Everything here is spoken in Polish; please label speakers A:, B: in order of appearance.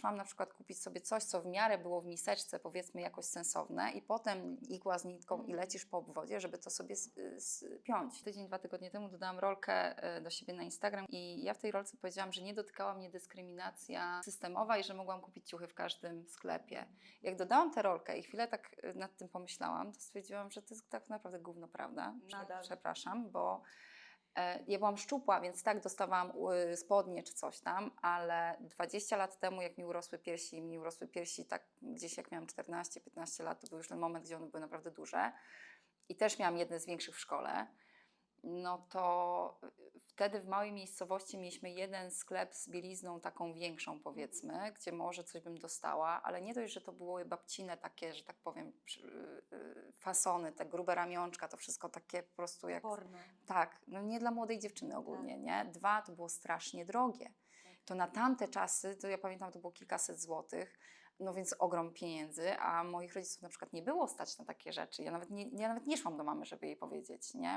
A: Szłam na przykład kupić sobie coś, co w miarę było w miseczce, powiedzmy jakoś sensowne i potem igła z nitką i lecisz po obwodzie, żeby to sobie spiąć. Tydzień, dwa tygodnie temu dodałam rolkę e, do siebie na Instagram i ja w tej rolce powiedziałam, że nie dotykała mnie dyskryminacja systemowa i że mogłam kupić ciuchy w każdym sklepie. Jak dodałam tę rolkę i chwilę tak e, nad tym pomyślałam, to stwierdziłam, że to jest tak naprawdę gówno prawda.
B: Nadal.
A: Przepraszam, bo Ja byłam szczupła, więc tak dostawałam spodnie czy coś tam, ale 20 lat temu, jak mi urosły piersi, mi urosły piersi tak gdzieś jak miałam 14-15 lat, to był już ten moment, gdzie one były naprawdę duże. I też miałam jedne z większych w szkole, no to wtedy w małej miejscowości mieliśmy jeden sklep z bielizną taką większą powiedzmy, gdzie może coś bym dostała, ale nie dość, że to były babcine takie, że tak powiem, y, y, fasony, te grube ramionczka, to wszystko takie po prostu jak
B: Porno.
A: tak, no nie dla młodej dziewczyny ogólnie, nie? Dwa, to było strasznie drogie. To na tamte czasy, to ja pamiętam, to było kilkaset złotych, no więc ogrom pieniędzy, a moich rodziców na przykład nie było stać na takie rzeczy. Ja nawet nie, ja nawet nie szłam do mamy, żeby jej powiedzieć, nie?